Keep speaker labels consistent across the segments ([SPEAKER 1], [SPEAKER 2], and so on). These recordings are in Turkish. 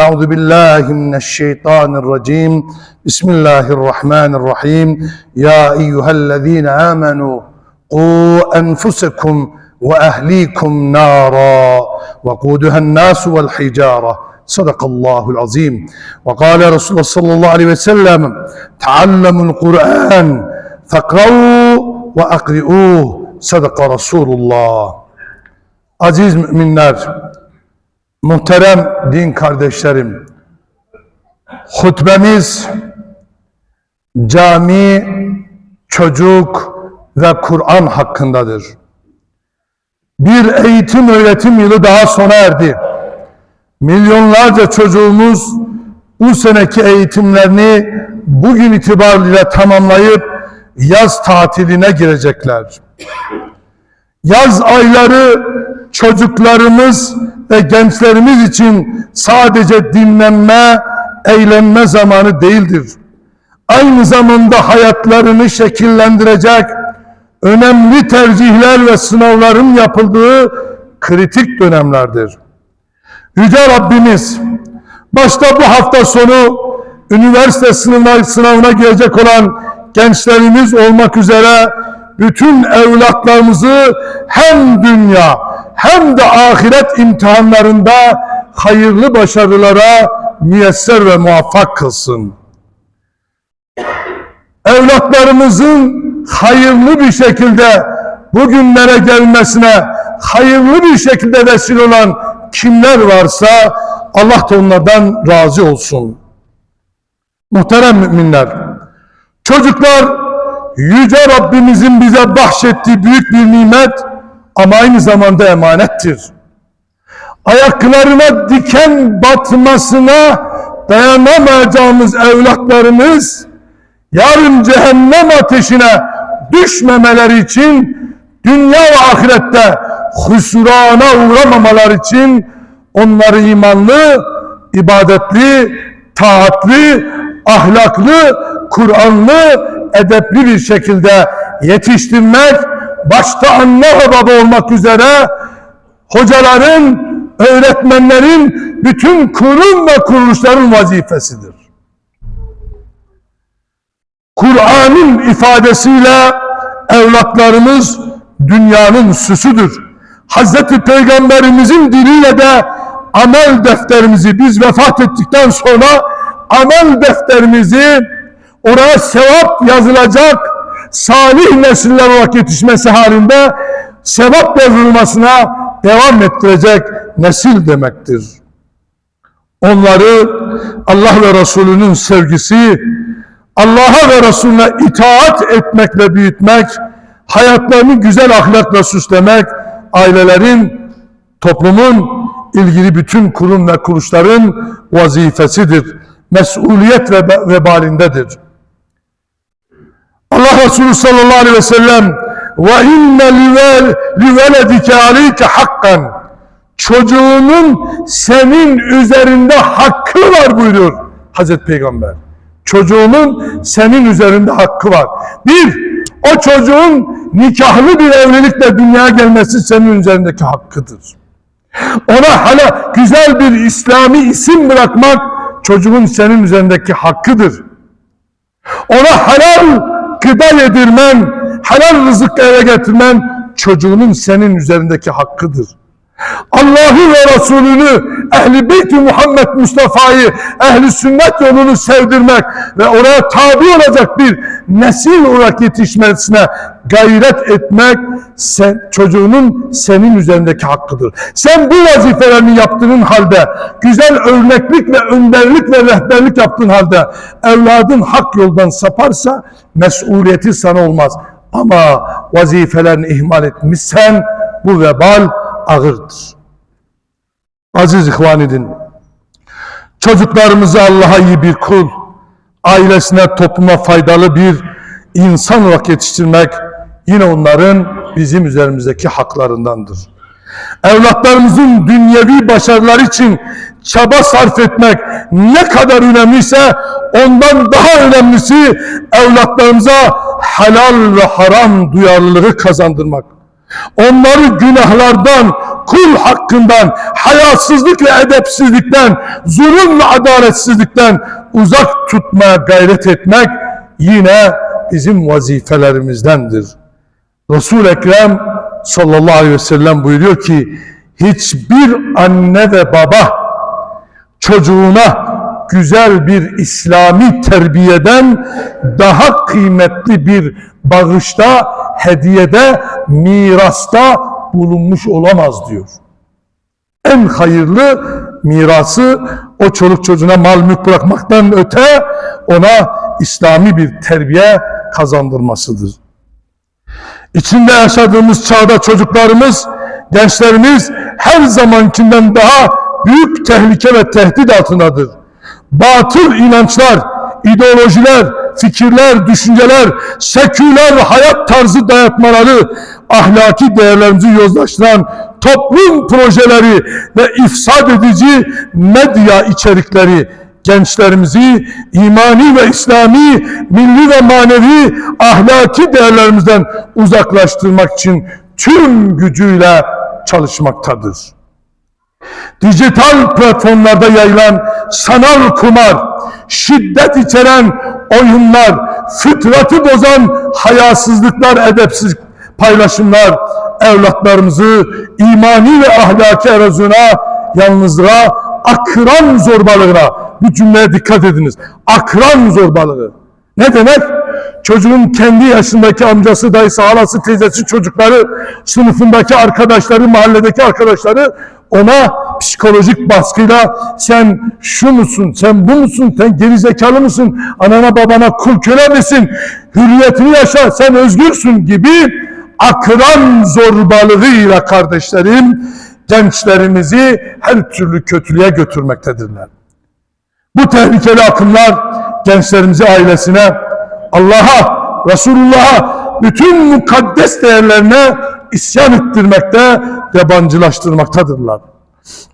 [SPEAKER 1] أعوذ بالله من الشيطان الرجيم. بسم الله الرحمن الرحيم. يا أيها الذين آمنوا قوا أنفسكم وأهليكم نارا وقودها الناس والحجارة. صدق الله العظيم. وقال رسول الله صلى الله عليه وسلم تعلموا القرآن فاقرؤوا وأقرئوه. صدق رسول الله. Aziz müminler, muhterem din kardeşlerim, hutbemiz cami, çocuk ve Kur'an hakkındadır. Bir eğitim öğretim yılı daha sona erdi. Milyonlarca çocuğumuz bu seneki eğitimlerini bugün itibariyle tamamlayıp yaz tatiline girecekler. Yaz ayları çocuklarımız ve gençlerimiz için sadece dinlenme, eğlenme zamanı değildir. Aynı zamanda hayatlarını şekillendirecek önemli tercihler ve sınavların yapıldığı kritik dönemlerdir. Yüce Rabbimiz başta bu hafta sonu üniversite sınavına, sınavına girecek olan gençlerimiz olmak üzere bütün evlatlarımızı hem dünya hem de ahiret imtihanlarında hayırlı başarılara müyesser ve muvaffak kılsın. Evlatlarımızın hayırlı bir şekilde bugünlere gelmesine hayırlı bir şekilde vesile olan kimler varsa Allah da onlardan razı olsun. Muhterem müminler, çocuklar Yüce Rabbimizin bize bahşettiği büyük bir nimet ama aynı zamanda emanettir. Ayaklarına diken batmasına dayanamayacağımız evlatlarımız yarın cehennem ateşine düşmemeleri için dünya ve ahirette husrana uğramamalar için onları imanlı, ibadetli, taatli, ahlaklı, Kur'anlı, edepli bir şekilde yetiştirmek, başta anne ve baba olmak üzere hocaların, öğretmenlerin, bütün kurum ve kuruluşların vazifesidir. Kur'an'ın ifadesiyle evlatlarımız dünyanın süsüdür. Hazreti Peygamberimizin diliyle de amel defterimizi biz vefat ettikten sonra amel defterimizi oraya sevap yazılacak salih nesiller olarak yetişmesi halinde sevap yazılmasına devam ettirecek nesil demektir. Onları Allah ve Resulünün sevgisi, Allah'a ve Resulüne itaat etmekle büyütmek, hayatlarını güzel ahlakla süslemek, ailelerin, toplumun, ilgili bütün kurum ve kuruluşların vazifesidir. Mesuliyet ve vebalindedir. Allah Resulü sallallahu aleyhi ve sellem ve inne liveledike aleyke hakkan çocuğunun senin üzerinde hakkı var buyuruyor Hazreti Peygamber. Çocuğunun senin üzerinde hakkı var. Bir, o çocuğun nikahlı bir evlilikle dünyaya gelmesi senin üzerindeki hakkıdır. Ona hala güzel bir İslami isim bırakmak çocuğun senin üzerindeki hakkıdır. Ona halal gıda yedirmen, helal rızık eve getirmen çocuğunun senin üzerindeki hakkıdır. Allah'ı ve Resulünü, Ehli Beyt Muhammed Mustafa'yı, Ehli Sünnet yolunu sevdirmek ve oraya tabi olacak bir nesil olarak yetişmesine gayret etmek sen, çocuğunun senin üzerindeki hakkıdır. Sen bu vazifelerini yaptığın halde, güzel örneklik ve önderlik ve rehberlik yaptığın halde evladın hak yoldan saparsa mesuliyeti sana olmaz. Ama vazifelerini ihmal etmişsen bu vebal ağırdır. Aziz ihvanidin, çocuklarımızı Allah'a iyi bir kul, ailesine, topluma faydalı bir insan olarak yetiştirmek yine onların bizim üzerimizdeki haklarındandır. Evlatlarımızın dünyevi başarılar için çaba sarf etmek ne kadar önemliyse ondan daha önemlisi evlatlarımıza helal ve haram duyarlılığı kazandırmak onları günahlardan, kul hakkından, hayasızlık ve edepsizlikten, zulüm ve adaletsizlikten uzak tutmaya gayret etmek yine bizim vazifelerimizdendir. Resul-i Ekrem sallallahu aleyhi ve sellem buyuruyor ki hiçbir anne ve baba çocuğuna güzel bir İslami terbiyeden daha kıymetli bir bağışta, hediyede, mirasta bulunmuş olamaz diyor. En hayırlı mirası o çoluk çocuğuna mal mülk bırakmaktan öte ona İslami bir terbiye kazandırmasıdır. İçinde yaşadığımız çağda çocuklarımız, gençlerimiz her zamankinden daha büyük tehlike ve tehdit altındadır. Batıl inançlar, ideolojiler, fikirler, düşünceler, seküler hayat tarzı dayatmaları, ahlaki değerlerimizi yozlaştıran toplum projeleri ve ifsad edici medya içerikleri gençlerimizi imani ve İslami, milli ve manevi ahlaki değerlerimizden uzaklaştırmak için tüm gücüyle çalışmaktadır. Dijital platformlarda yayılan sanal kumar, şiddet içeren oyunlar, fıtratı bozan hayasızlıklar, edepsiz paylaşımlar evlatlarımızı imani ve ahlaki erozyona, yalnızlığa, akran zorbalığına, bu cümleye dikkat ediniz. Akran zorbalığı. Ne demek? Çocuğun kendi yaşındaki amcası, dayısı, halası, teyzesi, çocukları, sınıfındaki arkadaşları, mahalledeki arkadaşları ona psikolojik baskıyla sen şu musun, sen bu musun, sen gerizekalı mısın, anana babana kul köle misin, hürriyetini yaşa, sen özgürsün gibi akran zorbalığıyla kardeşlerim gençlerimizi her türlü kötülüğe götürmektedirler. Bu tehlikeli akımlar gençlerimizi ailesine, Allah'a, Resulullah'a, bütün mukaddes değerlerine isyan ettirmekte, yabancılaştırmaktadırlar.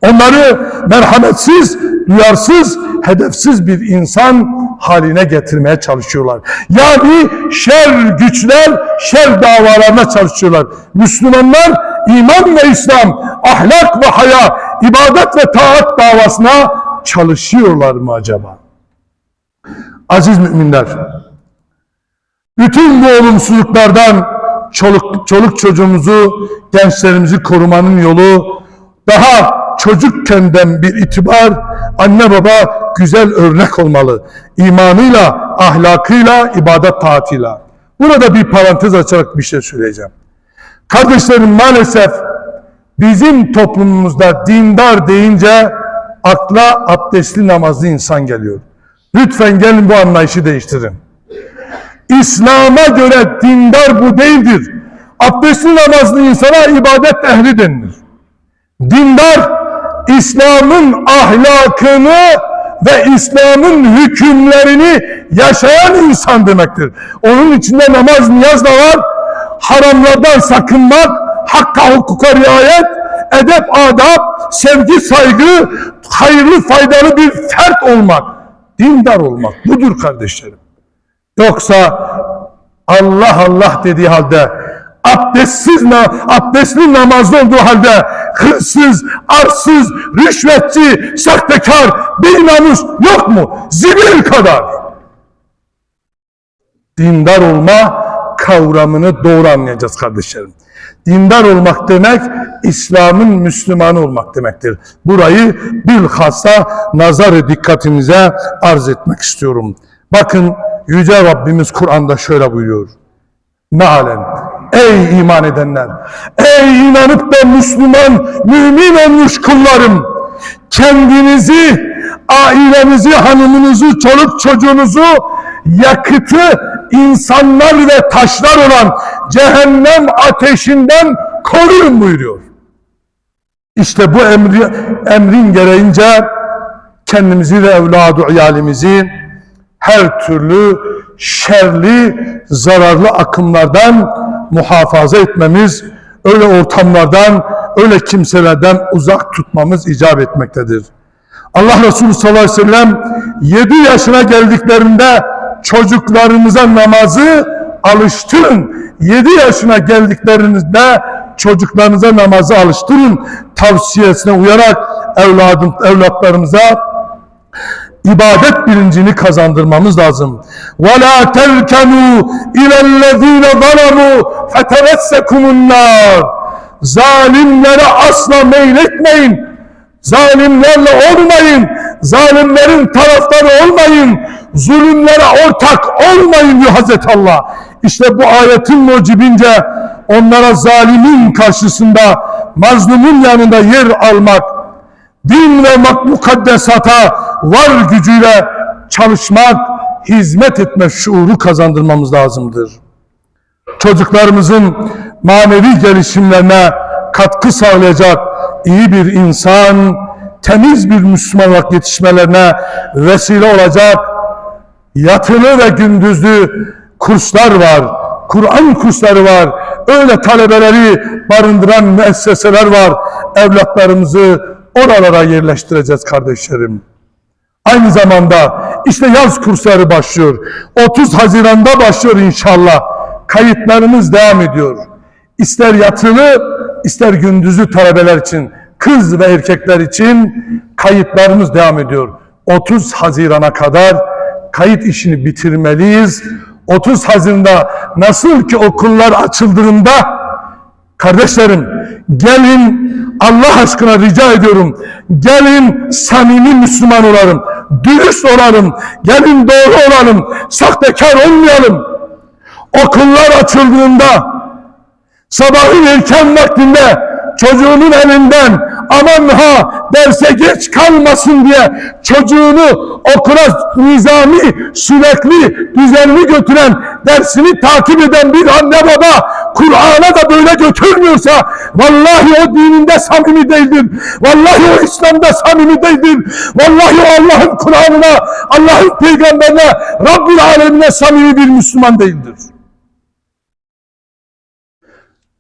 [SPEAKER 1] Onları merhametsiz, duyarsız, hedefsiz bir insan haline getirmeye çalışıyorlar. Yani şer güçler, şer davalarına çalışıyorlar. Müslümanlar iman ve İslam, ahlak ve haya, ibadet ve taat davasına çalışıyorlar mı acaba? Aziz müminler, bütün bu olumsuzluklardan çoluk, çoluk çocuğumuzu, gençlerimizi korumanın yolu daha çocukkenden bir itibar anne baba güzel örnek olmalı. İmanıyla, ahlakıyla, ibadet taatıyla. Burada bir parantez açarak bir şey söyleyeceğim. Kardeşlerim maalesef bizim toplumumuzda dindar deyince akla abdestli namazlı insan geliyor. Lütfen gelin bu anlayışı değiştirin. İslam'a göre dindar bu değildir. Abdestli namazlı insana ibadet ehli denilir. Dindar, İslam'ın ahlakını ve İslam'ın hükümlerini yaşayan insan demektir. Onun içinde namaz, niyaz da var. Haramlardan sakınmak, hakka hukuka riayet, edep, adab, sevgi, saygı, hayırlı, faydalı bir fert olmak. Dindar olmak. Budur kardeşlerim. Yoksa Allah Allah dediği halde abdestsiz abdestli namazlı olduğu halde hırsız, arsız, rüşvetçi, sahtekar, bir namus yok mu? Zibil kadar. Dindar olma kavramını doğru anlayacağız kardeşlerim. Dindar olmak demek İslam'ın Müslümanı olmak demektir. Burayı bilhassa nazar dikkatinize arz etmek istiyorum. Bakın Yüce Rabbimiz Kur'an'da şöyle buyuruyor. Mealen ey iman edenler, ey inanıp da Müslüman, mümin olmuş kullarım, kendinizi, ailenizi, hanımınızı, çoluk çocuğunuzu yakıtı insanlar ve taşlar olan cehennem ateşinden koruyun buyuruyor. İşte bu emri, emrin gereğince kendimizi ve evladı iyalimizi her türlü şerli, zararlı akımlardan muhafaza etmemiz, öyle ortamlardan, öyle kimselerden uzak tutmamız icap etmektedir. Allah Resulü sallallahu aleyhi ve sellem 7 yaşına geldiklerinde çocuklarınıza namazı alıştırın. 7 yaşına geldiklerinizde çocuklarınıza namazı alıştırın tavsiyesine uyarak evladım, evlatlarımıza ibadet bilincini kazandırmamız lazım. وَلَا تَرْكَنُوا اِلَى الَّذ۪ينَ ظَلَمُوا فَتَمَسَّكُمُ النَّارِ Zalimlere asla meyletmeyin. Zalimlerle olmayın. Zalimlerin taraftarı olmayın. Zulümlere ortak olmayın diyor Hazreti Allah. İşte bu ayetin mucibince onlara zalimin karşısında mazlumun yanında yer almak din ve mak- mukaddesata var gücüyle çalışmak, hizmet etme şuuru kazandırmamız lazımdır. Çocuklarımızın manevi gelişimlerine katkı sağlayacak iyi bir insan, temiz bir Müslüman olarak yetişmelerine vesile olacak yatılı ve gündüzlü kurslar var. Kur'an kursları var. Öyle talebeleri barındıran müesseseler var. Evlatlarımızı oralara yerleştireceğiz kardeşlerim. Aynı zamanda işte yaz kursları başlıyor. 30 Haziran'da başlıyor inşallah. Kayıtlarımız devam ediyor. İster yatılı, ister gündüzlü talebeler için, kız ve erkekler için kayıtlarımız devam ediyor. 30 Haziran'a kadar kayıt işini bitirmeliyiz. 30 Haziran'da nasıl ki okullar açıldığında Kardeşlerim gelin Allah aşkına rica ediyorum. Gelin samimi Müslüman olalım. Dürüst olalım. Gelin doğru olalım. Sahtekar olmayalım. Okullar açıldığında sabahın erken vaktinde çocuğunun elinden aman ha derse geç kalmasın diye çocuğunu okula nizami, sürekli, düzenli götüren, dersini takip eden bir anne baba Kur'an'a da böyle götürmüyorsa vallahi o dininde samimi değildir. Vallahi o İslam'da samimi değildir. Vallahi o Allah'ın Kur'an'ına, Allah'ın peygamberine, Rabbül Alemine samimi bir Müslüman değildir.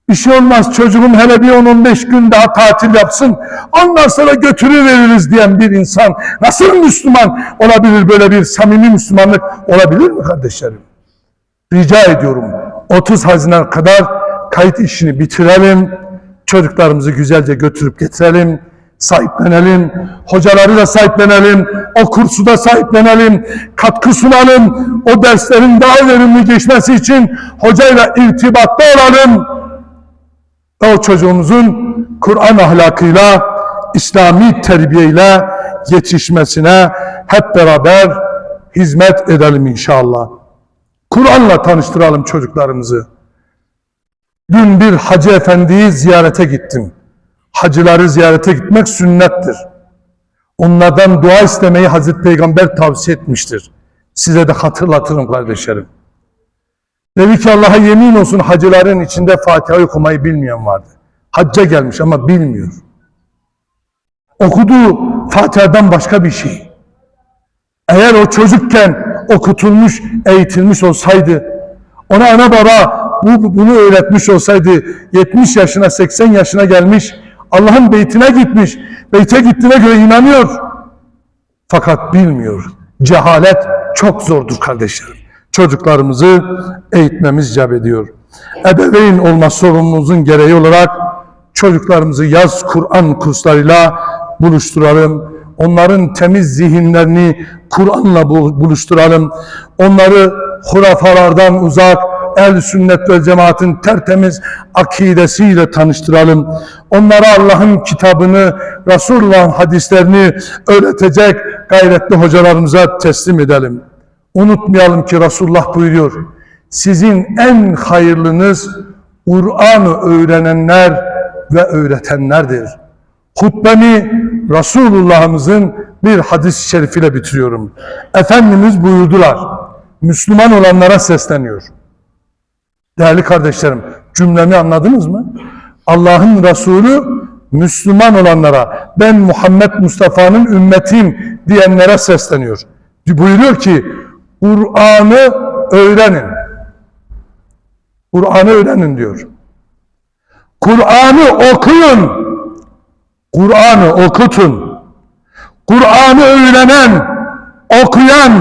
[SPEAKER 1] Bir şey olmaz çocuğum hele bir 10-15 gün daha tatil yapsın. Ondan sonra götürüveririz diyen bir insan nasıl Müslüman olabilir böyle bir samimi Müslümanlık olabilir mi kardeşlerim? Rica ediyorum 30 Haziran kadar kayıt işini bitirelim. Çocuklarımızı güzelce götürüp getirelim. Sahiplenelim. Hocaları da sahiplenelim. O kursu da sahiplenelim. Katkı sunalım. O derslerin daha verimli geçmesi için hocayla irtibatta olalım ve o çocuğumuzun Kur'an ahlakıyla, İslami terbiyeyle yetişmesine hep beraber hizmet edelim inşallah. Kur'an'la tanıştıralım çocuklarımızı. Dün bir hacı efendiyi ziyarete gittim. Hacıları ziyarete gitmek sünnettir. Onlardan dua istemeyi Hazreti Peygamber tavsiye etmiştir. Size de hatırlatırım kardeşlerim. Dedi ki Allah'a yemin olsun hacıların içinde Fatiha okumayı bilmeyen vardı. Hacca gelmiş ama bilmiyor. Okuduğu Fatiha'dan başka bir şey. Eğer o çocukken okutulmuş, eğitilmiş olsaydı, ona ana baba bu, bunu öğretmiş olsaydı, 70 yaşına, 80 yaşına gelmiş, Allah'ın beytine gitmiş, beyte gittiğine göre inanıyor. Fakat bilmiyor. Cehalet çok zordur kardeşlerim çocuklarımızı eğitmemiz icap ediyor. Ebeveyn olma sorumluluğumuzun gereği olarak çocuklarımızı yaz Kur'an kurslarıyla buluşturalım. Onların temiz zihinlerini Kur'an'la bu- buluşturalım. Onları hurafalardan uzak, el sünnet ve cemaatin tertemiz akidesiyle tanıştıralım. Onlara Allah'ın kitabını, Resulullah'ın hadislerini öğretecek gayretli hocalarımıza teslim edelim. Unutmayalım ki Resulullah buyuruyor. Sizin en hayırlınız Kur'an'ı öğrenenler ve öğretenlerdir. Hutbemi Resulullah'ımızın bir hadis-i şerifiyle bitiriyorum. Efendimiz buyurdular. Müslüman olanlara sesleniyor. Değerli kardeşlerim, cümlemi anladınız mı? Allah'ın Resulü Müslüman olanlara, ben Muhammed Mustafa'nın ümmetiyim diyenlere sesleniyor. Buyuruyor ki, Kur'an'ı öğrenin. Kur'an'ı öğrenin diyor. Kur'an'ı okuyun. Kur'an'ı okutun. Kur'an'ı öğrenen, okuyan,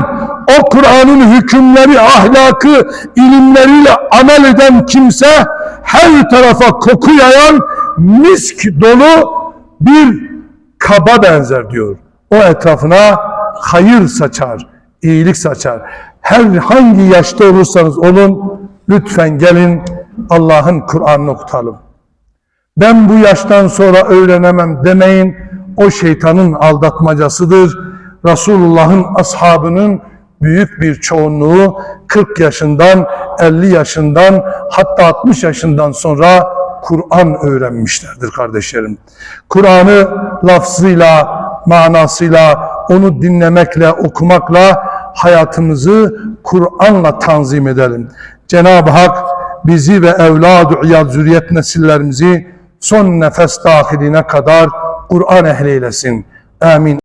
[SPEAKER 1] o Kur'an'ın hükümleri, ahlakı, ilimleriyle amel eden kimse her tarafa koku yayan misk dolu bir kaba benzer diyor. O etrafına hayır saçar, iyilik saçar. Herhangi yaşta olursanız olun, lütfen gelin Allah'ın Kur'an'ını okutalım. Ben bu yaştan sonra öğrenemem demeyin. O şeytanın aldatmacasıdır. Resulullah'ın ashabının büyük bir çoğunluğu 40 yaşından, 50 yaşından hatta 60 yaşından sonra Kur'an öğrenmişlerdir kardeşlerim. Kur'an'ı lafzıyla, manasıyla, onu dinlemekle, okumakla hayatımızı Kur'an'la tanzim edelim. Cenab-ı Hak bizi ve evlad-ı zürriyet nesillerimizi son nefes dahiline kadar Kur'an ehli eylesin. Amin.